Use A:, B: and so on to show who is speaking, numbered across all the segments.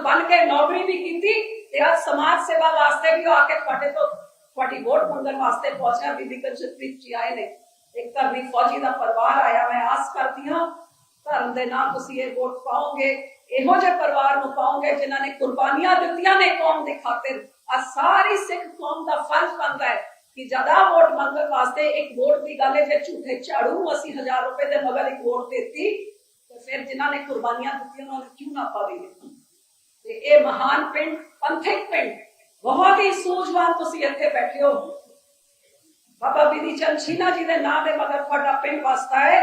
A: ਬਣ ਕੇ ਨੌਕਰੀ ਵੀ ਕੀਤੀ ਤੇ ਅੱਜ ਸਮਾਜ ਸੇਵਾ ਵਾਸਤੇ ਵੀ ਆ ਕੇ ਤੁਹਾਡੇ ਤੋਂ ਤੁਹਾਡੀ ਵੋਟ ਮੰਗਣ ਵਾਸਤੇ ਪਹੁੰਚਿਆ ਬੀਬੀ ਕੰਚਨਪ੍ਰੀਤ ਜੀ ਆਏ ਨੇ ਇੱਕ ਧਰਮੀ ਫੌਜੀ ਦਾ ਪਰਿਵਾਰ ਆਇਆ ਮੈਂ ਆਸ ਕਰਦੀ ਹਾਂ ਧਰਮ ਦੇ ਨਾਲ ਤੁਸੀਂ ਇਹ ਵੋਟ ਪਾਓਗੇ ਇਹੋ ਜਿਹੇ ਪਰਿਵਾਰ ਨੂੰ ਪਾਓਗੇ ਜਿਨ੍ਹਾਂ ਨੇ ਕੁਰਬਾਨੀਆਂ ਦਿੱਤੀਆਂ ਨੇ ਕੌਮ ਦੇ ਖਾਤਰ ਆ ਸਾਰੀ ਸਿੱਖ ਕੌਮ ਦਾ ਫਰਜ਼ ਬਣਦਾ ਹੈ ਕਿ ਜਦਾ ਵੋਟ ਮੰਗਣ ਵਾਸਤੇ ਇੱਕ ਵੋਟ ਦੀ ਗੱਲ ਹੈ ਜੇ ਝੂਠੇ ਝਾੜੂ ਨੂੰ ਅਸੀਂ 1000 ਰੁਪਏ ਦੇ ਮਗਰ ਇੱਕ ਵੋਟ ਦਿੱਤੀ ਤੇ ਫਿਰ ਜਿਨ੍ਹਾਂ ਨੇ ਕੁਰਬਾਨੀਆਂ ਦਿੱਤੀਆਂ ਉਹਨਾਂ ਨੂੰ ਕਿਉਂ ਨਾ ਪਾਵੇਗੇ ਤੇ ਇਹ ਮਹਾਨ ਪਿੰਡ ਪੰਥਕ ਪਿੰਡ ਬਹੁਤ ਹੀ ਸੂਝਵਾਨ ਤੁਸੀਂ ਇੱਥੇ ਬੈਠੇ ਹੋ ਬਾਬਾ ਬਿਧੀ ਚੰਦ ਛੀਨਾ ਜੀ ਦੇ ਨਾਂ ਦੇ ਮਗਰ ਤੁਹਾਡਾ ਪਿੰਡ ਵਸਦਾ ਹੈ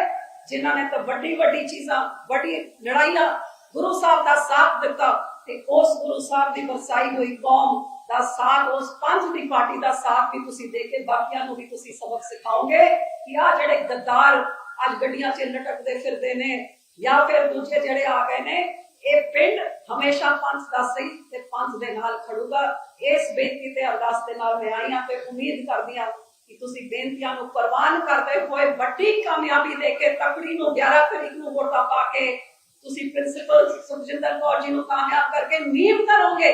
A: ਜਿਨ੍ਹਾਂ ਨੇ ਤਾਂ ਵੱਡੀ ਵੱਡੀ ਚੀਜ਼ਾਂ ਵੱਡੀ ਲੜਾਈਆਂ ਗੁਰੂ ਸਾਹਿਬ ਦਾ ਸਾਥ ਦਿੱਤਾ ਤੇ ਉਸ ਗੁਰੂ ਸਾਹਿਬ ਦੀ ਵਰਸਾਈ ਹੋਈ ਕੌਮ ਦਾ ਸਾਥ ਉਸ ਪੰਥ ਦੀ ਪਾਰਟੀ ਦਾ ਸਾਥ ਵੀ ਤੁਸੀਂ ਦੇ ਕੇ ਬਾਕੀਆਂ ਨੂੰ ਵੀ ਤੁਸੀਂ ਸਬਕ ਸਿਖਾਓਗੇ ਕਿ ਆ ਜਿਹੜੇ ਗੱਦਾਰ ਅੱਜ ਗੱਡੀਆਂ 'ਚ ਲਟਕਦੇ ਫਿਰਦੇ ਨੇ ਜਾਂ ਫਿਰ ਦੂਜੇ ਜਿਹੜੇ ਆ ਗਏ ਨੇ ਇਹ ਪਿੰਡ ਹਮੇਸ਼ਾ ਪੰਥ ਦਾ ਸਹੀ ਤੇ ਪੰਥ ਦੇ ਨਾਲ ਖੜੂਗਾ। ਇਸ ਬੇਨਤੀ ਤੇ ਅਰਦਾਸ ਦੇ ਨਾਲ ਮੈਂ ਆਈ ਹਾਂ ਤੇ ਉਮੀਦ ਕਰਦੀ ਹਾਂ ਕਿ ਤੁਸੀਂ ਬੇਨਤੀਆਂ ਨੂੰ ਪ੍ਰਵਾਨ ਕਰਦੇ ਹੋਏ ਵੱਡੀ ਕਾਮਯਾਬੀ ਦੇ ਕੇ ਤਕੜੀ ਨੂੰ 11 ਤਰੀਕ ਨੂੰ ਵੋਟਾਂ ਪਾ ਕੇ ਤੁਸੀਂ ਪ੍ਰਿੰਸੀਪਲ ਸੁਖਜਿੰਦਰ ਕੌਰ ਜੀ ਨੂੰ ਕਾਮਯਾਬ ਕਰਕੇ ਨੀਮ ਕਰੋਗੇ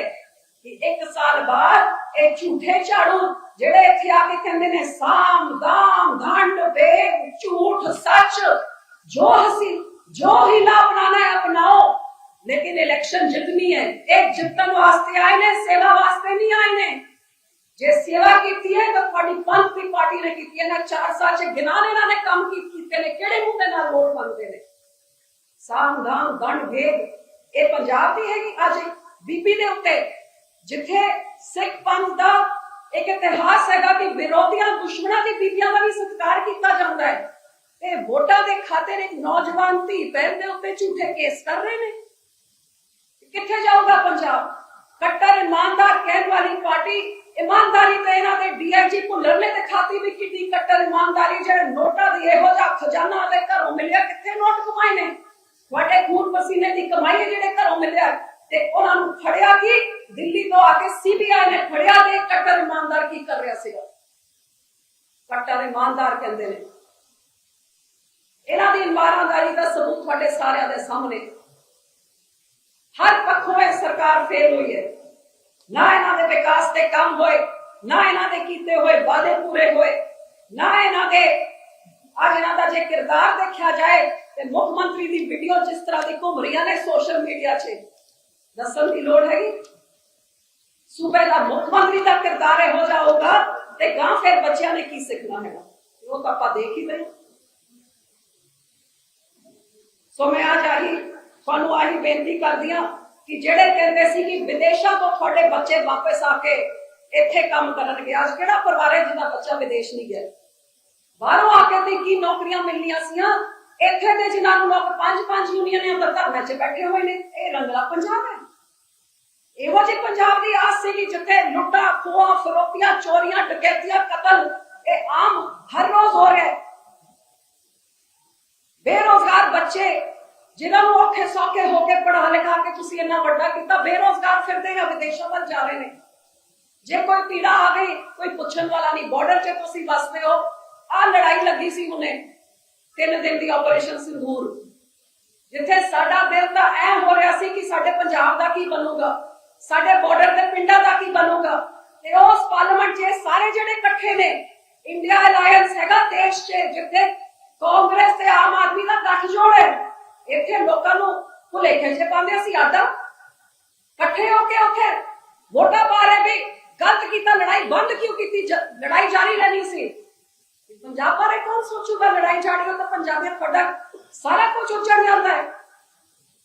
A: ਕਿ ਇੱਕ ਸਾਲ ਬਾਅਦ ਇਹ ਝੂਠੇ ਝਾੜੂ ਜਿਹੜੇ ਇੱਥੇ ਆ ਕੇ ਕਹਿੰਦੇ ਨੇ, ਸਾਮ ਦਾਮ ਦੰਡ ਵੇਦ ਝੂਠ ਸੱਚ, ਜੋ ਹਸੀ ਜੋ ਹਿਲਾ ਬਣਾਣਾ ਹੈ, ਅਪਣਾਓ। ਲੇਕਿਨ ਇਲੈਕਸ਼ਨ ਜਿੱਤਣੀ ਹੈ ਇਹ ਜਿੱਤਣ ਵਾਸਤੇ ਆਏ ਨੇ ਸੇਵਾ ਵਾਸਤੇ ਨਹੀਂ ਆਏ ਨੇ ਜੇ ਸੇਵਾ ਕੀਤੀ ਹੈ ਤਾਂ ਤੁਹਾਡੀ ਪੰਥ ਦੀ ਪਾਰਟੀ ਨੇ ਕੀਤੀ ਹੈ ਨਾ 4 ਸਾਲ ਚ ਗਿਨਾਨ ਇਹਨਾਂ ਨੇ ਕੰਮ ਕੀ- ਕੀਤੇ ਨੇ ਕਿਹੜੇ ਮੂੰਹ ਦੇ ਨਾਲ ਵੋਟ ਮੰਗਦੇ ਨੇ ਸਾਮਦਾਨ ਦੰਡ ਭੇਦ ਇਹ ਪੰਜਾਬ ਦੀ ਹੈਗੀ ਅੱਜ ਇੱਕ ਬੀਬੀ ਦੇ ਉੱਤੇ ਜਿੱਥੇ ਸਿੱਖ ਪੰਥ ਦਾ ਇੱਕ ਇਤਿਹਾਸ ਹੈਗਾ ਕਿ ਵਿਰੋਧੀਆਂ ਦੁਸ਼ਮਣਾਂ ਦੀ ਬੀਬੀਆਂ ਦਾ ਵੀ ਸਤਿਕਾਰ ਕੀਤਾ ਜਾਂਦਾ ਹੈ ਤੇ ਵੋਟਾਂ ਦੇ ਖਾਤਰ ਇੱਕ ਨੌਜਵਾਨ ਧੀ ਭੈਣ ਦੇ ਉੱਤੇ ਝੂਠੇ ਕੇਸ ਕਰ ਰਹੇ ਨੇ ਕਿੱਥੇ ਜਾਊਗਾ ਪੰਜਾਬ? ਕੱਟਰ, ਇਮਾਨਦਾਰ ਕਹਿਣ ਵਾਲੀ ਪਾਰਟੀ, ਇਮਾਨਦਾਰੀ ਤੇ ਇਹਨਾਂ ਦੇ ਡੀਆਈਜੀ ਭੁੱਲਰ ਨੇ ਦਿਖਾਤੀ ਵੀ ਕਿੰਨੀ ਕੱਟਰ, ਇਮਾਨਦਾਰੀ ਜਿਹੜੇ ਨੋਟਾਂ ਦੀ ਇਹੋ ਜਿਹਾ ਖਜ਼ਾਨਾ ਦੇ ਘਰੋਂ ਮਿਲਿਆ, ਕਿੱਥੇ ਨੋਟ ਕਮਾਏ ਨੇ? ਤੁਹਾਡੇ ਖੂਨ ਪਸੀਨੇ ਦੀ ਕਮਾਈ ਹੈ ਜਿਹੜੇ ਘਰੋਂ ਮਿਲਿਆ। ਤੇ ਉਹਨਾਂ ਨੂੰ ਫੜਿਆ ਕੀ? ਦਿੱਲੀ ਤੋਂ ਆ ਕੇ ਸੀਬੀਆਈ ਨੇ ਫੜਿਆ ਤੇ ਕੱਟਰ, ਇਮਾਨਦਾਰ ਕੀ ਕਰ ਰਿਹਾ ਸੀਗਾ? ਕੱਟਰ, ਇਮਾਨਦਾਰ ਕਹਿੰਦੇ ਨੇ। ਇਹਨਾਂ ਦੀ ਇਮਾਨਦਾਰੀ ਦਾ ਸਬੂਤ ਤੁਹਾਡੇ ਸਾਰਿਆਂ ਦੇ ਸਾਹਮਣੇ। ਹਰ ਪੱਖੋਂ ਇਹ ਸਰਕਾਰ ਫੇਲ ਹੋਈ ਹੈ ਨਾ ਇਹਨਾਂ ਦੇ ਵਿਕਾਸ ਤੇ ਕੰਮ ਹੋਏ ਨਾ ਇਹਨਾਂ ਦੇ ਕੀਤੇ ਹੋਏ ਵਾਅਦੇ ਪੂਰੇ ਹੋਏ ਨਾ ਇਹਨਾਂ ਦੇ ਅੱਜ ਇਹਨਾਂ ਦਾ ਜੇ ਕਿਰਦਾਰ ਦੇਖਿਆ ਜਾਏ ਤੇ ਮੁੱਖ ਮੰਤਰੀ ਦੀ ਵੀਡੀਓ ਜਿਸ ਤਰ੍ਹਾਂ ਦੀ ਘੁੰਮ ਰਹੀਆਂ ਨੇ ਸੋਸ਼ਲ ਮੀਡੀਆ 'ਚ ਦੱਸਣ ਦੀ ਲੋੜ ਹੈਗੀ ਸੂਬੇ ਦਾ ਮੁੱਖ ਮੰਤਰੀ ਦਾ ਕਿਰਦਾਰ ਇਹੋ ਜਿਹਾ ਹੋਗਾ ਤੇ ਗਾਂ ਫਿਰ ਬੱਚਿਆਂ ਨੇ ਕੀ ਸਿੱਖਣਾ ਹੈਗਾ ਉਹ ਤਾਂ ਆਪਾਂ ਦੇਖ ਹੀ ਲਈ ਸੋ ਮੈਂ ਅੱਜ ਆਹੀ ਤੁਹਾਨੂੰ ਆਹੀ ਬੇਨਤੀ ਕਰਦੀ ਹਾਂ ਕਿ ਜਿਹੜੇ ਕਹਿੰਦੇ ਸੀ ਕਿ ਵਿਦੇਸ਼ਾਂ ਤੋਂ ਤੁਹਾਡੇ ਬੱਚੇ ਵਾਪਸ ਆ ਕੇ ਇੱਥੇ ਕੰਮ ਕਰਨਗੇ, ਅੱਜ ਕਿਹੜਾ ਪਰਿਵਾਰ ਹੈ ਜਿਹਦਾ ਬੱਚਾ ਵਿਦੇਸ਼ ਨਹੀਂ ਗਿਆ? ਬਾਹਰੋਂ ਆ ਕੇ ਤੇ ਕੀ ਨੌਕਰੀਆਂ ਮਿਲਣੀਆਂ ਸੀਆਂ? ਇੱਥੇ ਦੇ ਜਿਨ੍ਹਾਂ ਨੂੰ ਲੋਕ ਪੰਜ ਪੰਜ ਯੂਨੀਅਨਾਂ ਅੰਦਰ ਧਰਨੇ 'ਚ ਬੈਠੇ ਹੋਏ ਨੇ, ਇਹ ਰੰਗਲਾ ਪੰਜਾਬ ਹੈ। ਇਹੋ ਜਿਹੇ ਪੰਜਾਬ ਦੀ ਆਸ ਸੀਗੀ ਜਿੱਥੇ ਲੁੱਟਾਂ, ਖੋਹਾਂ, ਫਰੋਤੀਆਂ, ਚੋਰੀਆਂ, ਡਕੈਤੀਆਂ, ਕਤਲ, ਇਹ ਆਮ ਹਰ ਰੋਜ਼ ਹੋ ਰਿਹਾ ਹੈ। ਬੇਰੋਜ਼ਗਾਰ ਬੱਚੇ ਜਿਨ੍ਹਾਂ ਨੂੰ ਔਖੇ ਸੌਖੇ ਹੋ ਕੇ ਪੜ੍ਹਾ ਲਿਖਾ ਕੇ ਤੁਸੀਂ ਇੰਨਾ ਵੱਡਾ ਕੀਤਾ ਬੇਰੋਜ਼ਗਾਰ ਫਿਰਦੇ ਆ ਵਿਦੇਸ਼ਾਂ ਵੱਲ ਜਾ ਰਹੇ ਨੇ ਜੇ ਕੋਈ ਪੀੜਾ ਆ ਗਈ ਕੋਈ ਪੁੱਛਣ ਵਾਲਾ ਨਹੀਂ ਬਾਰਡਰ 'ਤੇ ਤੁਸੀਂ ਵਸਦੇ ਹੋ ਆ ਲੜਾਈ ਲੱਗੀ ਸੀ ਹੁਣੇ ਤਿੰਨ ਦਿਨ ਦੀ ਆਪਰੇਸ਼ਨ ਸਿੰਦੂਰ ਜਿੱਥੇ ਸਾਡਾ ਦਿਲ ਤਾਂ ਐ ਹੋ ਰਿਹਾ ਸੀ ਕਿ ਸਾਡੇ ਪੰਜਾਬ ਦਾ ਕੀ ਬਣੂਗਾ ਸਾਡੇ ਬਾਰਡਰ ਦੇ ਪਿੰਡਾਂ ਦਾ ਕੀ ਬਣੂਗਾ ਤੇ ਉਸ ਪਾਰਲੀਮੈਂਟ 'ਚ ਇਹ ਸਾਰੇ ਜਿਹੜੇ ਇਕੱਠੇ ਨੇ ਇੰਡੀਆ ਅਲਾਈਅੰਸ ਹੈਗਾ ਦੇਸ਼ 'ਚ ਜਿੱਥੇ ਕਾਂਗਰਸ ਤੇ ਆਮ ਆਦਮੀ ਦਾ ਗੱਠਜੋੜ ਹੈ ਇੱਥੇ ਲੋਕਾਂ ਨੂੰ ਭੁਲੇਖੇ 'ਚ ਪਾਉਂਦੇ ਅਸੀਂ ਆਡਾ ਇਕੱਠੇ ਹੋ ਕੇ ਉੱਥੇ ਵੋਟਾਂ ਪਾ ਰਹੇ ਵੀ ਗਲਤ ਕੀਤਾ, ਲੜਾਈ ਬੰਦ ਕਿਉਂ ਕੀਤੀ? ਜ- ਲੜਾਈ ਜਾਰੀ ਰਹਿਣੀ ਸੀ। ਪੰਜਾਬ ਬਾਰੇ ਕੌਣ ਸੋਚੂਗਾ ਲੜਾਈ ਜਾਰੀ ਹੋ ਤਾਂ ਪੰਜਾਬੀਆਂ ਤੁਹਾਡਾ ਸਾਰਾ ਕੁਝ ਉੱਜੜ ਜਾਂਦਾ ਹੈ।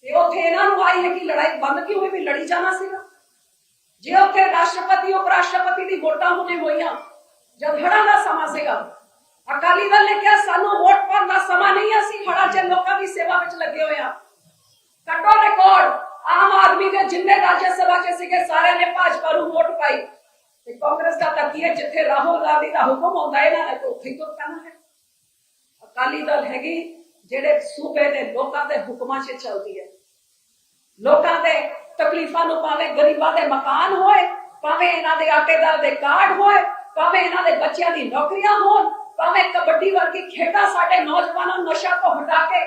A: ਤੇ ਉੱਥੇ ਇਹਨਾਂ ਨੂੰ ਆਈ ਹੈ ਕਿ ਲੜਾਈ ਬੰਦ ਕਿਉਂ ਹੋਈ? ਵੀ ਲੜੀ ਜਾਣਾ ਸੀਗਾ। ਜੇ ਉੱਥੇ ਰਾਸ਼ਟਰਪਤੀ ਉਪ ਰਾਸ਼ਟਰਪਤੀ ਦੀ ਵੋਟਾਂ ਹੋਣੇ ਹੋਈਆਂ, ਜਦ ਹੜਾਂ ਦਾ ਸਮਾਂ ਸੀਗਾ ਅਕਾਲੀ ਦਲ ਨੇ ਕਿਹਾ, ਸਾਨੂੰ ਵੋਟ ਪਾਉਣ ਦਾ ਸਮਾਂ ਨਹੀਂ ਅਸੀਂ ਹੜਾਂ 'ਚ ਲੋਕਾਂ ਦੀ ਸੇਵਾ ਵਿੱਚ ਲੱਗੇ ਹੋਏ ਆ ਕੱਟੋ ਰਿਕਾਰਡ, ਆਮ ਆਦਮੀ ਦੇ ਜਿੰਨੇ ਰਾਜ ਸਭਾ 'ਚ ਸੀਗੇ, ਸਾਰਿਆਂ ਨੇ ਭਾਜਪਾ ਨੂੰ ਵੋਟ ਪਾਈ। ਤੇ ਕਾਂਗਰਸ ਦਾ ਤਾਂ ਹੈ, ਜਿੱਥੇ ਰਾਹੁਲ ਗਾਂਧੀ ਦਾ ਹੁਕਮ ਹੁੰਦਾ ਇਹਨਾਂ ਨੇ ਉੱਥੇ ਹੀ ਤੁਰ ਪੈਣਾ ਹੈ। ਅਕਾਲੀ ਦਲ ਹੈਗੀ, ਜਿਹੜੇ ਸੂਬੇ ਦੇ ਲੋਕਾਂ ਦੇ ਹੁਕਮਾਂ 'ਚ ਚੱਲਦੀ ਹੈ। ਲੋਕਾਂ ਦੇ ਤਕਲੀਫਾਂ ਨੂੰ ਭਾਵੇਂ ਗਰੀਬਾਂ ਦੇ ਮਕਾਨ ਹੋਏ, ਭਾਵੇਂ ਇਹਨਾਂ ਦੇ ਆਟੇਦਾਰ ਦੇ ਕਾਰਡ ਹੋਏ, ਭਾਵੇਂ ਇਹਨਾਂ ਦੇ ਬੱਚਿਆਂ ਦੀ ਨੌਕਰੀਆਂ ਹੋਣ ਭਾਵੇਂ ਕਬੱਡੀ ਵਰਗੀ ਖੇਡਾਂ ਸਾਡੇ ਨੌਜਵਾਨਾਂ ਨੂੰ ਨਸ਼ਾ ਤੋਂ ਹਟਾ ਕੇ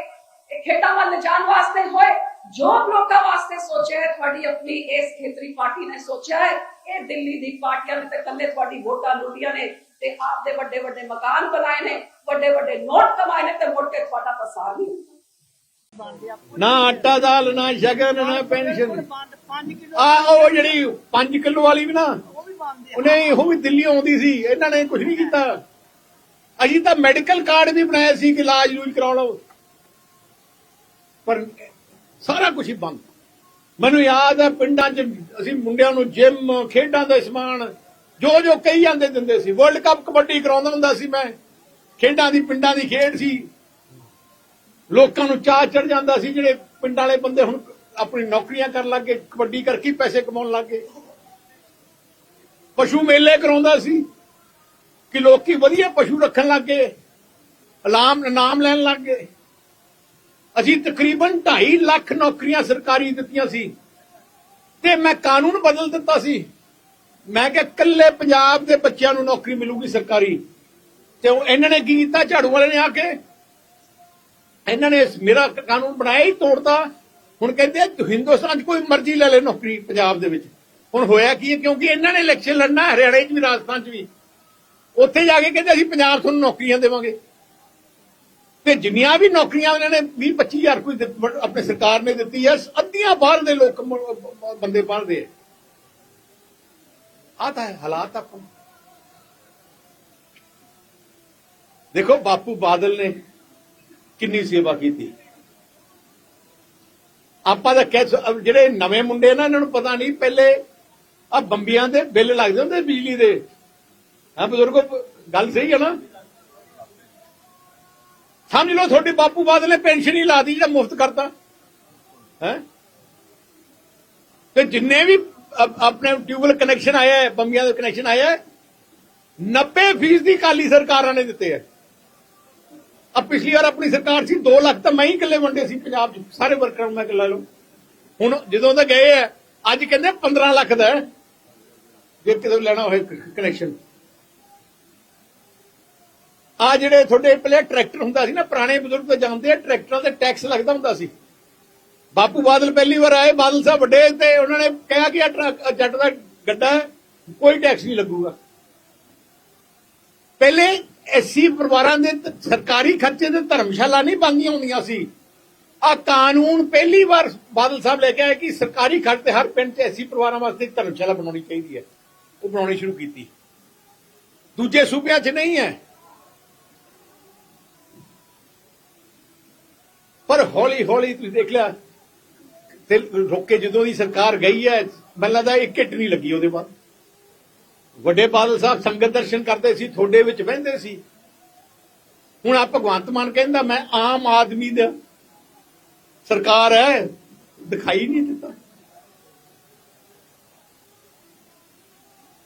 A: ਇਹ ਖੇਡਾਂ ਵੱਲ ਲਿਜਾਣ ਵਾਸਤੇ ਹੋਏ ਜੋਬ ਲੋਕਾਂ ਵਾਸਤੇ ਸੋਚਿਆ ਹੈ ਤੁਹਾਡੀ ਆਪਣੀ ਇਸ ਖੇਤਰੀ ਪਾਰਟੀ ਨੇ ਸੋਚਿਆ ਹੈ ਇਹ ਦਿੱਲੀ ਦੀ ਪਾਰਟੀਆਂ ਨੇ ਤੇ ਕੱਲੇ ਤੁਹਾਡੀ ਵੋਟਾਂ ਲੁੱਟੀਆਂ ਨੇ ਤੇ ਆਪਦੇ ਵੱਡੇ ਵੱਡੇ ਮਕਾਨ ਬਣਾਏ ਨੇ ਵੱਡੇ ਵੱਡੇ ਨੋਟ ਕਮਾਏ ਨੇ ਤੇ ਮੁੜ ਕੇ ਤੁਹਾਡਾ ਪਸਾਰ ਨਹੀਂ
B: ਨਾ ਆਟਾ ਦਾਲ ਨਾ ਸ਼ਗਨ ਨਾ ਪੈਨਸ਼ਨ।
C: ਪੰਜ ਕਿਲੋ
B: ਆ ਉਹ ਜਿਹੜੀ 5 ਕਿਲੋ ਵਾਲੀ ਵੀ ਨਾ
C: ਉਹ ਵੀ ਬੰਦ ਆ।
B: ਉਹਨੇ ਉਹ ਵੀ ਦਿੱਲੀ ਆਉਂਦੀ ਸੀ ਇਹਨਾਂ ਨੇ ਕੁਝ ਨਹੀਂ ਕੀਤਾ। ਅਸੀਂ ਤਾਂ ਮੈਡੀਕਲ ਕਾਰਡ ਵੀ ਬਣਾਇਆ ਸੀ ਕਿ ਇਲਾਜ ਲੂਜ ਕਰਾ ਲਓ ਪਰ ਸਾਰਾ ਕੁਝ ਹੀ ਬੰਦ। ਮੈਨੂੰ ਯਾਦ ਹੈ ਪਿੰਡਾਂ 'ਚ ਅਸੀਂ ਮੁੰਡਿਆਂ ਨੂੰ ਜਿਮ ਖੇਡਾਂ ਦਾ ਸਮਾਨ ਜੋ ਜੋ ਕਹੀ ਜਾਂਦੇ ਦਿੰਦੇ ਸੀ। ਵਰਲਡ ਕੱਪ ਕਬੱਡੀ ਕਰਾਉਂਦਾ ਹੁੰਦਾ ਸੀ ਮੈਂ। ਖੇਡਾਂ ਦੀ, ਪਿੰਡਾਂ ਦੀ ਖੇਡ ਸੀ। ਲੋਕਾਂ ਨੂੰ ਚਾਹ ਚੜ ਜਾਂਦਾ ਸੀ ਜਿਹੜੇ ਪਿੰਡ ਵਾਲੇ ਬੰਦੇ ਹੁਣ ਆਪਣੀ ਨੌਕਰੀਆਂ ਕਰਨ ਲੱਗੇ ਕਬੱਡੀ ਕਰਕੇ ਪੈਸੇ ਕਮਾਉਣ ਲੱਗੇ ਪਸ਼ੂ ਮੇਲੇ ਕਰਾਉਂਦਾ ਸੀ। ਕਿ ਲੋਕੀ ਵਧੀਆ ਪਸ਼ੂ ਰੱਖਣ ਲੱਗ ਗਏ ਇਨਾਮ ਇਨਾਮ ਲੈਣ ਲੱਗ ਗਏ। ਅਸੀਂ ਤਕਰੀਬਨ 2.5 ਲੱਖ ਨੌਕਰੀਆਂ ਸਰਕਾਰੀ ਦਿੱਤੀਆਂ ਸੀ ਤੇ ਮੈਂ ਕਾਨੂੰਨ ਬਦਲ ਦਿੱਤਾ ਸੀ। ਮੈਂ ਕਿਹਾ ਕੱਲੇ ਪੰਜਾਬ ਦੇ ਬੱਚਿਆਂ ਨੂੰ ਨੌਕਰੀ ਮਿਲੂਗੀ ਸਰਕਾਰੀ। ਤੇ ਉਹ ਇਹਨਾਂ ਨੇ ਕੀ ਕੀਤਾ ਝਾੜੂ ਵਾਲੇ ਨੇ ਆ ਕੇ, ਇਹਨਾਂ ਨੇ ਮੇਰਾ ਕਾਨੂੰਨ ਬਣਾਇਆ ਹੀ ਤੋੜਦਾ ਹੁਣ ਕਹਿੰਦੇ ਹਿੰਦੁਸਤਾਨ 'ਚ ਕੋਈ ਮਰਜ਼ੀ ਲੈ ਲੈ ਨੌਕਰੀ ਪੰਜਾਬ ਦੇ ਵਿੱਚ। ਹੁਣ ਹੋਇਆ ਕੀ ਹੈ? ਕਿਉਂਕਿ ਇਹਨਾਂ ਨੇ ਇਲੈਕਸ਼ਨ ਲੜਨਾ ਹਰਿਆਣੇ 'ਚ ਵੀ, ਰਾਜਸਥਾਨ 'ਚ ਵੀ। ਉੱਥੇ ਜਾ ਕੇ ਕਹਿੰਦੇ ਅਸੀਂ ਪੰਜਾਬ ਤੁਹਾਨੂੰ ਨੌਕਰੀਆਂ ਦੇਵਾਂਗੇ। ਤੇ ਜਿੰਨੀਆਂ ਵੀ ਨੌਕਰੀਆਂ ਉਹਨਾਂ ਨੇ 20 25000 ਕੋਈ ਦਿੱਤ- ਆਪਣੇ ਸਰਕਾਰ ਨੇ ਦਿੱਤੀ ਹੈ ਅੱਧੀਆਂ ਬਾਹਰ ਦੇ ਲੋਕ ਬੰਦੇ ਬਾਹਰ ਦੇ ਆ ਤਾਂ ਹੈ ਹਾਲਾਤ ਆਪਾਂ ਦੇਖੋ, ਬਾਪੂ ਬਾਦਲ ਨੇ ਕਿੰਨੀ ਸੇਵਾ ਕੀਤੀ। ਆਪਾਂ ਤਾਂ ਕਹਿ ਜਿਹੜੇ ਨਵੇਂ ਮੁੰਡੇ ਨਾ, ਇਹਨਾਂ ਨੂੰ ਪਤਾ ਨਹੀਂ, ਪਹਿਲੇ ਆ ਬੰਬੀਆਂ ਦੇ ਬਿੱਲ ਲੱਗਦੇ ਹੁੰਦੇ ਬਿਜਲੀ ਦੇ। ਹਾਂ, ਬਜ਼ੁਰਗੋ, ਗੱਲ ਸਹੀ ਹੈ ਨਾ? ਸਮਝ ਲਓ ਤੁਹਾਡੇ ਬਾਪੂ ਬਾਦਲ ਨੇ ਪੈਨਸ਼ਨ ਹੀ ਲਾ ਦੀ ਜਿਹੜਾ ਮੁਫਤ ਕਰਤਾ। ਹੈ? ਤੇ ਜਿੰਨੇ ਵੀ ਆਪਣੇ ਟਿਊਬਲ ਕਨੈਕਸ਼ਨ ਆਇਆ ਹੈ, ਬੰਬੀਆਂ ਦਾ ਕਨੈਕਸ਼ਨ ਆਇਆ ਹੈ 90% ਦੀ ਕਾਲੀ ਸਰਕਾਰਾਂ ਨੇ ਦਿੱਤੇ ਹੈ। ਆ ਪਿਛਲੀ ਵਾਰ ਆਪਣੀ ਸਰਕਾਰ ਸੀ 2 ਲੱਖ ਤਾਂ ਮੈਂ ਹੀ ਇਕੱਲੇ ਵੰਡੇ ਸੀ, ਪੰਜਾਬ 'ਚ। ਸਾਰੇ ਵਰਕਰਾਂ ਨੂੰ ਮੈਂ ਇਕੱਲਾ ਲਓ ਹੁਣ ਜਦੋਂ ਦਾ ਗਏ ਆ ਅੱਜ ਕਹਿੰਦੇ 15 ਲੱਖ ਦਾ ਜੇ ਕਿਤੇ ਲੈਣਾ ਹੋਵੇ ਕਨੈਕਸ਼ਨ। ਆ ਜਿਹੜੇ ਤੁਹਾਡੇ ਪਹਿਲੇ ਟਰੈਕਟਰ ਹੁੰਦਾ ਸੀ ਨਾ, ਪੁਰਾਣੇ ਬਜ਼ੁਰਗ ਤਾਂ ਜਾਣਦੇ ਆ, ਟਰੈਕਟਰਾਂ ਤੇ ਟੈਕਸ ਲੱਗਦਾ ਹੁੰਦਾ ਸੀ। ਬਾਪੂ ਬਾਦਲ ਪਹਿਲੀ ਵਾਰ ਆਏ, ਬਾਦਲ ਸਾਹਿਬ ਵੱਡੇ ਤੇ ਉਹਨਾਂ ਨੇ ਕਿਹਾ ਕਿ ਆ ਜੱਟ ਦਾ ਗੱਡਾ ਕੋਈ ਟੈਕਸ ਨਹੀਂ ਲੱਗੂਗਾ। ਪਹਿਲੇ ਐਸੀ ਪਰਿਵਾਰਾਂ ਦੇ ਸਰਕਾਰੀ ਖਰਚੇ ਤੇ ਧਰਮਸ਼ਾਲਾ ਨਹੀਂ ਬੰਦੀਆਂ ਹੁੰਦੀਆਂ ਸੀ। ਆ ਕਾਨੂੰਨ ਪਹਿਲੀ ਵਾਰ ਬਾਦਲ ਸਾਹਿਬ ਲੈ ਕੇ ਆਏ ਕਿ ਸਰਕਾਰੀ ਖਰਚ ਤੇ ਹਰ ਪਿੰਡ 'ਚ ਐਸੀ ਪਰਿਵਾਰਾਂ ਵਾਸਤੇ ਧਰਮਸ਼ਾਲਾ ਬਣਾਉਣੀ ਚਾਹੀਦੀ ਹੈ। ਉਹ ਬਣਾਉਣੀ ਸ਼ੁਰੂ ਕੀਤੀ। ਦੂਜੇ ਸੂਬਿਆਂ 'ਚ ਨਹੀਂ ਹੈ। ਪਰ ਹੌਲੀ ਹੌਲੀ ਤੁਸੀਂ ਦੇਖ ਲਿਆ ਤੇ ਰੋਕੇ ਜਦੋਂ ਦੀ ਸਰਕਾਰ ਗਈ ਹੈ ਮੈਨੂੰ ਲੱਗਦਾ ਇੱਕ ਇੱਟ ਨਹੀਂ ਲੱਗੀ ਉਹਦੇ ਬਾਅਦ ਵੱਡੇ ਬਾਦਲ ਸਾਹਿਬ ਸੰਗਤ ਦਰਸ਼ਨ ਕਰਦੇ ਸੀ ਤੁਹਾਡੇ ਵਿੱਚ ਬਹਿੰਦੇ ਸੀ। ਹੁਣ ਆ ਭਗਵੰਤ ਮਾਨ ਕਹਿੰਦਾ ਮੈਂ ਆਮ ਆਦਮੀ ਦਾ ਸਰਕਾਰ ਹੈ ਦਿਖਾਈ ਨਹੀਂ ਦਿੱਤਾ।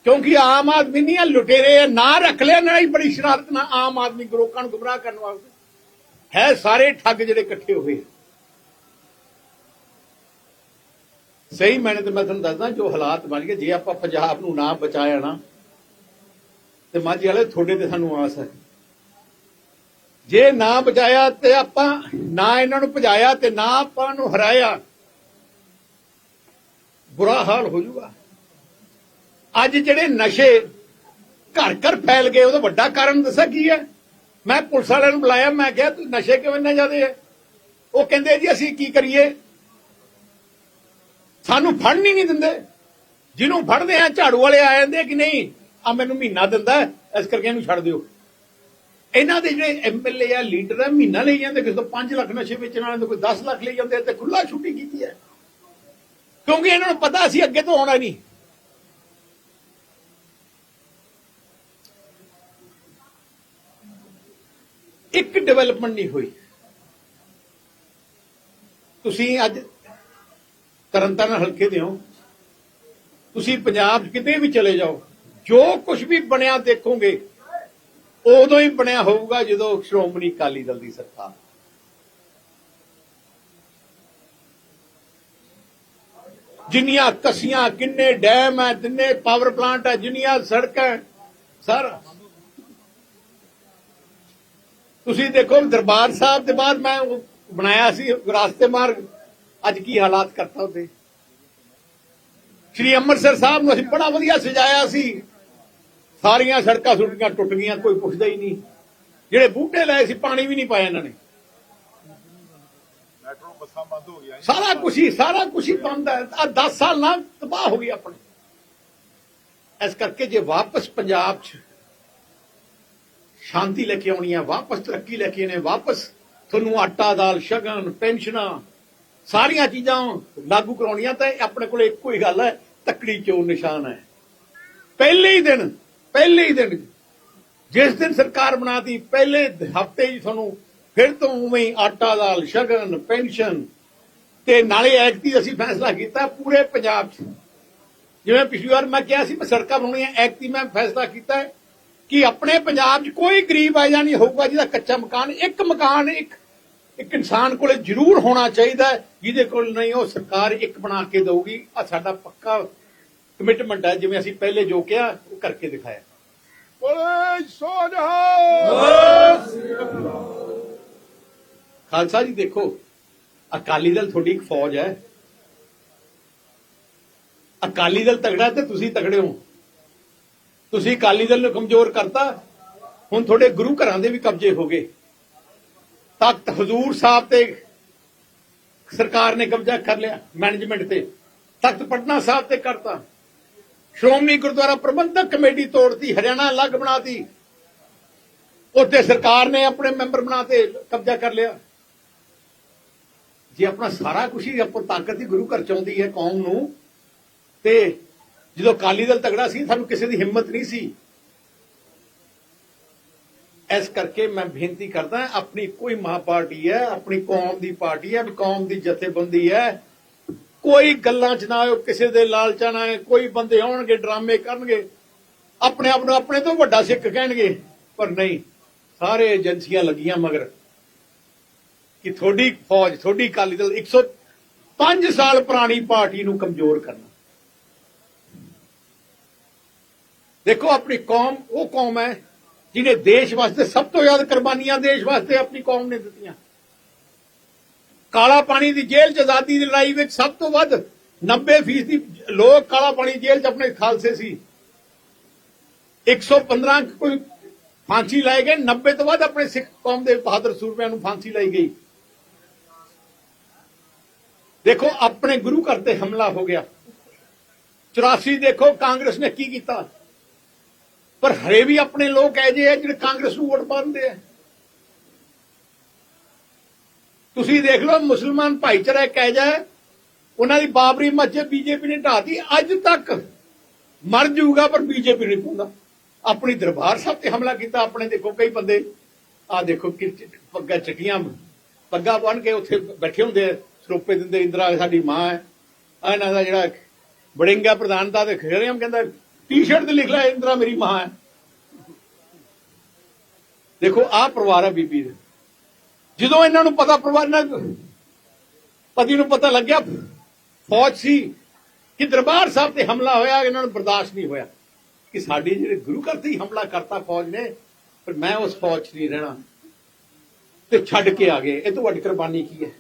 B: ਕਿਉਂਕਿ ਆਮ ਆਦਮੀ ਨਹੀਂ ਆ ਲੁਟੇਰੇ ਆ, ਨਾ ਰੱਖ ਲਿਆ ਨਾ ਹੀ ਬੜੀ ਸ਼ਰਾਰਤ ਨਾਲ ਆਮ ਆਦਮੀ ਗਰੋਕਾਂ ਨੂੰ ਗੁੰਮਰਾਹ ਕਰਨ ਵਾਸਤੇ। ਹੈ ਸਾਰੇ ਠੱਗ ਜਿਹੜੇ ਇਕੱਠੇ ਹੋਏ ਸਹੀ ਮੈਨੇ ਤੇ ਮੈਂ ਤੁਹਾਨੂੰ ਦੱਸਦਾ ਜੋ ਹਾਲਾਤ ਬਣ ਗਏ, ਜੇ ਆਪਾਂ ਪੰਜਾਬ ਨੂੰ ਨਾ ਬਚਾਇਆ ਨਾ, ਤੇ ਮਾਝੀ ਵਾਲੇ, ਤੁਹਾਡੇ ਤੇ ਸਾਨੂੰ ਆਸ ਹੈ। ਜੇ ਨਾ ਬਚਾਇਆ ਤੇ ਆਪਾਂ ਨਾ ਇਹਨਾਂ ਨੂੰ ਭਜਾਇਆ ਤੇ ਨਾ ਆਪਾਂ ਨੂੰ ਹਰਾਇਆ, ਬੁਰਾ ਹਾਲ ਹੋ ਜਾਊਗਾ ਅੱਜ ਜਿਹੜੇ ਨਸ਼ੇ ਘਰ ਘਰ ਫੈਲ ਗਏ, ਉਹਦਾ ਵੱਡਾ ਕਾਰਨ ਦੱਸਿਆ ਕੀ ਹੈ? ਮੈਂ ਪੁਲਿਸ ਵਾਲਿਆਂ ਨੂੰ ਬੁਲਾਇਆ, ਮੈਂ ਕਿਹਾ ਤੁਸੀਂ ਨਸ਼ੇ ਕਿਉਂ ਇੰਨੇ ਜ਼ਿਆਦੇ ਹੈ ਉਹ ਕਹਿੰਦੇ, ਜੀ, ਅਸੀਂ ਕੀ ਕਰੀਏ? ਸਾਨੂੰ ਫੜਨ ਹੀ ਨਹੀਂ ਦਿੰਦੇ। ਜਿਹਨੂੰ ਫੜਦੇ ਆ, ਝਾੜੂ ਵਾਲੇ ਆ ਜਾਂਦੇ ਕਿ ਨਹੀਂ ਆ ਮੈਨੂੰ ਮਹੀਨਾ ਦਿੰਦਾ, ਇਸ ਕਰਕੇ ਇਹਨੂੰ ਛੱਡ ਦਿਓ। ਇਹਨਾਂ ਦੇ ਜਿਹੜੇ ਐਮਐਲਏ ਆ, ਲੀਡਰ ਆ, ਮਹੀਨਾ ਲਈ ਜਾਂਦੇ, ਕਿਸੇ ਤੋਂ 5 ਲੱਖ ਨਸ਼ੇ ਵੇਚਣ ਵਾਲੇ ਤੋਂ ਕੋਈ 10 ਲੱਖ ਲਈ ਜਾਂਦੇ ਤੇ ਖੁੱਲਾ ਛੁੱਟੀ ਕੀਤੀ ਹੈ ਕਿਉਂਕਿ ਇਹਨਾਂ ਨੂੰ ਪਤਾ ਸੀ ਅੱਗੇ ਤੋਂ ਆਉਣਾ ਨਹੀਂ ਇੱਕ ਡਿਵੈਲਪਮੈਂਟ ਨਹੀਂ ਹੋਈ। ਤੁਸੀਂ ਅੱਜ ਤਰਨਤਾਰਨ ਹਲਕੇ ਦੇ ਹੋ। ਤੁਸੀਂ ਪੰਜਾਬ 'ਚ ਕਿਤੇ ਵੀ ਚਲੇ ਜਾਓ, ਜੋ ਕੁਝ ਵੀ ਬਣਿਆ ਦੇਖੋਗੇ, ਉਦੋਂ ਹੀ ਬਣਿਆ ਹੋਊਗਾ ਜਦੋਂ ਸ਼੍ਰੋਮਣੀ ਅਕਾਲੀ ਦਲ ਦੀ ਸਰਕਾਰ। ਜਿੰਨੀਆਂ ਕਸੀਆਂ, ਕਿੰਨੇ ਡੈਮ ਹੈ, ਜਿੰਨੇ ਪਾਵਰ ਪਲਾਂਟ ਹੈ, ਜਿੰਨੀਆਂ ਸੜਕਾਂ ਸਰ ਤੁਸੀਂ ਦੇਖੋ ਦਰਬਾਰ ਸਾਹਿਬ ਦੇ ਬਾਅਦ ਮੈਂ ਬਣਾਇਆ ਸੀ ਵਿਰਾਸਤੇ ਮਾਰਗ। ਅੱਜ ਕੀ ਹਾਲਾਤ ਕਰਤਾ ਉਹਦੇ। ਸ਼੍ਰੀ ਅੰਮ੍ਰਿਤਸਰ ਸਾਹਿਬ ਨੂੰ ਅਸੀਂ ਬੜਾ ਵਧੀਆ ਸਜਾਇਆ ਸੀ। ਸਾਰੀਆਂ ਸੜਕਾਂ ਸੁੱਟੀਆਂ ਟੁੱਟ ਗਈਆਂ ਕੋਈ ਪੁੱਛਦਾ ਹੀ ਨਹੀਂ। ਜਿਹੜੇ ਬੂਟੇ ਲਾਏ ਸੀ ਪਾਣੀ ਵੀ ਨਹੀਂ ਪਾਇਆ ਇਹਨਾਂ ਨੇ।
C: ਮੈਟਰੋ ਬੱਸਾਂ ਬੰਦ ਹੋ ਗਈਆਂ
B: ਸਾਰਾ ਕੁਛ ਹੀ ਸਾਰਾ ਕੁਛ ਹੀ ਬੰਦ ਹੈ। ਆ 10 ਸਾਲ ਨਾਲ ਤਬਾਹ ਹੋ ਗਈ ਆਪਣੇ। ਇਸ ਕਰਕੇ ਜੇ ਵਾਪਸ ਪੰਜਾਬ 'ਚ ਸ਼ਾਂਤੀ ਲੈ ਕੇ ਆਉਣੀ ਹੈ ਵਾਪਸ ਤਰੱਕੀ ਲੈ ਕੇ ਆਉਣੀ ਹੈ ਵਾਪਸ ਤੁਹਾਨੂੰ ਆਟਾ, ਦਾਲ, ਸ਼ਗਨ, ਪੈਨਸ਼ਨਾਂ, ਸਾਰੀਆਂ ਚੀਜ਼ਾਂ ਲਾਗੂ ਕਰਾਉਣੀਆਂ, ਤਾਂ ਆਪਣੇ ਕੋਲ ਇੱਕੋ ਹੀ ਗੱਲ ਹੈ, ਤੱਕੜੀ ਚੋਂ ਨਿਸ਼ਾਨ ਹੈ। ਪਹਿਲੇ ਹੀ ਦਿਨ, ਪਹਿਲੇ ਹੀ ਦਿਨ, ਜਿਸ ਦਿਨ ਸਰਕਾਰ ਬਣਾਤੀ, ਪਹਿਲੇ ਹਫ਼ਤੇ ਹੀ ਤੁਹਾਨੂੰ ਫਿਰ ਤੋਂ ਉਵੇਂ ਆਟਾ, ਦਾਲ, ਸ਼ਗਨ, ਪੈਨਸ਼ਨ, ਤੇ ਨਾਲੇ ਐਕਟੀ ਅਸੀਂ ਫੈਸਲਾ ਕੀਤਾ ਪੂਰੇ ਪੰਜਾਬ 'ਚ। ਜਿਵੇਂ ਪਿਛਲੀ ਵਾਰ ਮੈਂ ਕਿਹਾ ਸੀ, ਮੈਂ ਸੜਕਾਂ ਬਣਾਉਣੀਆਂ ਐਕਟੀ ਮੈਂ ਫੈਸਲਾ ਕੀਤਾ ਕਿ ਆਪਣੇ ਪੰਜਾਬ 'ਚ ਕੋਈ ਗਰੀਬ ਆਇਆ ਨਹੀਂ ਹੋਊਗਾ ਜਿਹਦਾ ਕੱਚਾ ਮਕਾਨ ਇੱਕ ਮਕਾਨ ਇੱਕ ਇੱਕ ਇਨਸਾਨ ਕੋਲੇ ਜ਼ਰੂਰ ਹੋਣਾ ਚਾਹੀਦਾ ਜਿਹਦੇ ਕੋਲ ਨਹੀਂ ਉਹ ਸਰਕਾਰ ਇੱਕ ਬਣਾ ਕੇ ਦੇਊਗੀ। ਆ ਸਾਡਾ ਪੱਕਾ ਕਮਿਟਮੈਂਟ ਹੈ ਜਿਵੇਂ ਅਸੀਂ ਪਹਿਲੇ ਜੋ ਕਿਹਾ ਉਹ ਕਰਕੇ ਦਿਖਾਇਆ।
C: ਬੋਲੇ ਸੋਨਹਾ
B: ਖਾਲਸਾ ਜੀ ਦੇਖੋ ਅਕਾਲੀ ਦਲ ਤੁਹਾਡੀ ਇੱਕ ਫੌਜ ਹੈ। ਅਕਾਲੀ ਦਲ ਤਗੜਾ ਤੇ ਤੁਸੀਂ ਤਗੜੇ ਹੋ। ਤੁਸੀਂ ਅਕਾਲੀ ਦਲ ਨੂੰ ਕਮਜ਼ੋਰ ਕਰਤਾ, ਹੁਣ ਤੁਹਾਡੇ ਗੁਰੂ ਘਰਾਂ ਦੇ ਵੀ ਕਬਜ਼ੇ ਹੋ ਗਏ। ਤਖਤ ਹਜ਼ੂਰ ਸਾਹਿਬ ਤੇ ਸਰਕਾਰ ਨੇ ਕਬਜ਼ਾ ਕਰ ਲਿਆ ਮੈਨੇਜਮੈਂਟ ਤੇ। ਤਖਤ ਪਟਨਾ ਸਾਹਿਬ ਤੇ ਕਰਤਾ। ਸ਼੍ਰੋਮਣੀ ਗੁਰਦੁਆਰਾ ਪ੍ਰਬੰਧਕ ਕਮੇਟੀ ਤੋੜਤੀ, ਹਰਿਆਣਾ ਅਲੱਗ ਬਣਾਤੀ। ਉੱਥੇ ਸਰਕਾਰ ਨੇ ਆਪਣੇ ਮੈਂਬਰ ਬਣਾਤੇ ਕਬਜ਼ਾ ਕਰ ਲਿਆ। ਜੇ ਆਪਣਾ ਸਾਰਾ ਕੁਝ ਹੀ ਆਪੋ ਤਾਕਤ ਹੀ ਗੁਰੂ ਘਰ ਚ ਆਉਂਦੀ ਹੈ ਕੌਮ ਨੂੰ, ਤੇ ਜਦੋਂ ਅਕਾਲੀ ਦਲ ਤਗੜਾ ਸੀ, ਸਾਨੂੰ ਕਿਸੇ ਦੀ ਹਿੰਮਤ ਨਹੀਂ ਸੀ। ਇਸ ਕਰਕੇ ਮੈਂ ਬੇਨਤੀ ਕਰਦਾ, ਆਪਣੀ ਕੋਈ ਮਹਾ ਪਾਰਟੀ ਹੈ, ਆਪਣੀ ਕੌਮ ਦੀ ਪਾਰਟੀ ਹੈ ਵੀ ਕੌਮ ਦੀ ਜਥੇਬੰਦੀ ਹੈ, ਕੋਈ ਗੱਲਾਂ ਚ ਨਾ ਆਇਓ, ਕਿਸੇ ਦੇ ਲਾਲਚਾਂ ਨਾ ਕੋਈ ਬੰਦੇ ਆਉਣਗੇ, ਡਰਾਮੇ ਕਰਨਗੇ, ਆਪਣੇ ਆਪ ਨੂੰ ਆਪਣੇ ਤੋਂ ਵੱਡਾ ਸਿੱਖ ਕਹਿਣਗੇ, ਪਰ ਨਹੀਂ, ਸਾਰੇ ਏਜੰਸੀਆਂ ਲੱਗੀਆਂ ਮਗਰ ਕਿ ਤੁਹਾਡੀ ਫੌਜ, ਤੁਹਾਡੀ ਅਕਾਲੀ ਦਲ 105 ਸਾਲ ਪੁਰਾਣੀ ਪਾਰਟੀ ਨੂੰ ਕਮਜ਼ੋਰ ਕਰਨਾ। ਦੇਖੋ, ਆਪਣੀ ਕੌਮ, ਉਹ ਕੌਮ ਹੈ ਜਿਹਨੇ ਦੇਸ਼ ਵਾਸਤੇ ਸਭ ਤੋਂ ਜ਼ਿਆਦਾ ਕੁਰਬਾਨੀਆਂ ਦੇਸ਼ ਵਾਸਤੇ ਆਪਣੀ ਕੌਮ ਨੇ ਦਿੱਤੀਆਂ। ਕਾਲਾ ਪਾਣੀ ਦੀ ਜੇਲ੍ਹ ਚ ਆਜ਼ਾਦੀ ਦੀ ਲੜਾਈ ਵਿੱਚ ਸਭ ਤੋਂ ਵੱਧ 90% ਦੀ ਲੋਕ ਕਾਲਾ ਪਾਣੀ ਜੇਲ੍ਹ ਚ ਆਪਣੇ ਖਾਲਸੇ ਸੀ। 115 ਕੋਈ ਫਾਂਸੀ ਲਾਏ ਗਏ 90 ਤੋਂ ਵੱਧ ਆਪਣੇ ਸਿੱਖ ਕੌਮ ਦੇ ਬਹਾਦਰ ਸੂਰਮਿਆਂ ਨੂੰ ਫਾਂਸੀ ਲਾਈ ਗਈ। ਦੇਖੋ, ਆਪਣੇ ਗੁਰੂ ਘਰ ਤੇ ਹਮਲਾ ਹੋ ਗਿਆ। 84 ਦੇਖੋ, ਕਾਂਗਰਸ ਨੇ ਕੀ ਕੀਤਾ? ਪਰ ਹਰੇ ਵੀ ਆਪਣੇ ਲੋਕ ਐ ਜੇ ਆ ਜਿਹੜੇ ਕਾਂਗਰਸ ਨੂੰ ਵੋਟ ਪਾਉਂਦੇ ਆ। ਤੁਸੀਂ ਦੇਖ ਲਓ, ਮੁਸਲਮਾਨ ਭਾਈਚਾਰਾ ਇੱਕ ਐਜਾ ਹੈ, ਉਹਨਾਂ ਦੀ ਬਾਬਰੀ ਮਸਜਿਦ ਬੀਜੇਪੀ ਨੇ ਢਾਤੀ ਅੱਜ ਤੱਕ ਮਰ ਜਾਊਗਾ, ਪਰ ਬੀਜੇਪੀ ਨਹੀਂ ਪਾਉਂਦਾ। ਆਪਣੀ ਦਰਬਾਰ ਸਾਹਿਬ ਤੇ ਹਮਲਾ ਕੀਤਾ, ਆਪਣੇ ਦੇਖੋ ਕਈ ਬੰਦੇ। ਆ ਦੇਖੋ ਕਿ ਪੱਗਾਂ ਚਟੀਆਂ ਪੱਗਾਂ ਬਣ ਕੇ ਉੱਥੇ ਬੈਠੇ ਹੁੰਦੇ ਸਰੋਪੇ ਦਿੰਦੇ, ਇੰਦਰਾ ਸਾਡੀ ਮਾਂ ਹੈ। ਆ ਇਹਨਾਂ ਦਾ ਜਿਹੜਾ ਬੜਿੰਗਾ ਪ੍ਰਧਾਨ ਦਾ ਤੇ ਖੇਰਿਆਮ ਕਹਿੰਦਾ ਟੀ-ਸ਼ਰਟ ਤੇ ਲਿਖ ਲਿਆ ਇੰਦਰਾ ਮੇਰੀ ਮਾਂ ਹੈ। ਦੇਖੋ, ਆਹ ਪਰਿਵਾਰ ਹੈ ਬੀਬੀ ਦਾ। ਜਦੋਂ ਇਹਨਾਂ ਨੂੰ ਪਤਾ ਪਰਿਵਾਰ ਨਾਲ, ਪਤੀ ਨੂੰ ਪਤਾ ਲੱਗਿਆ, ਫੌਜ ਸੀ, ਕਿ ਦਰਬਾਰ ਸਾਹਿਬ ਤੇ ਹਮਲਾ ਹੋਇਆ, ਇਹਨਾਂ ਨੂੰ ਬਰਦਾਸ਼ਤ ਨਹੀਂ ਹੋਇਆ। ਕਿ ਸਾਡੇ ਜਿਹੜੇ ਗੁਰੂ ਘਰ ਤੇ ਹਮਲਾ ਕਰਤਾ ਫੌਜ ਨੇ, ਪਰ ਮੈਂ ਉਸ ਫੌਜ 'ਚ ਨਹੀਂ ਰਹਿਣਾ। ਤੇ ਛੱਡ ਕੇ ਆ ਗਏ। ਇਹ ਤੋਂ ਵੱਡੀ ਕੁਰਬਾਨੀ ਕੀ ਹੈ?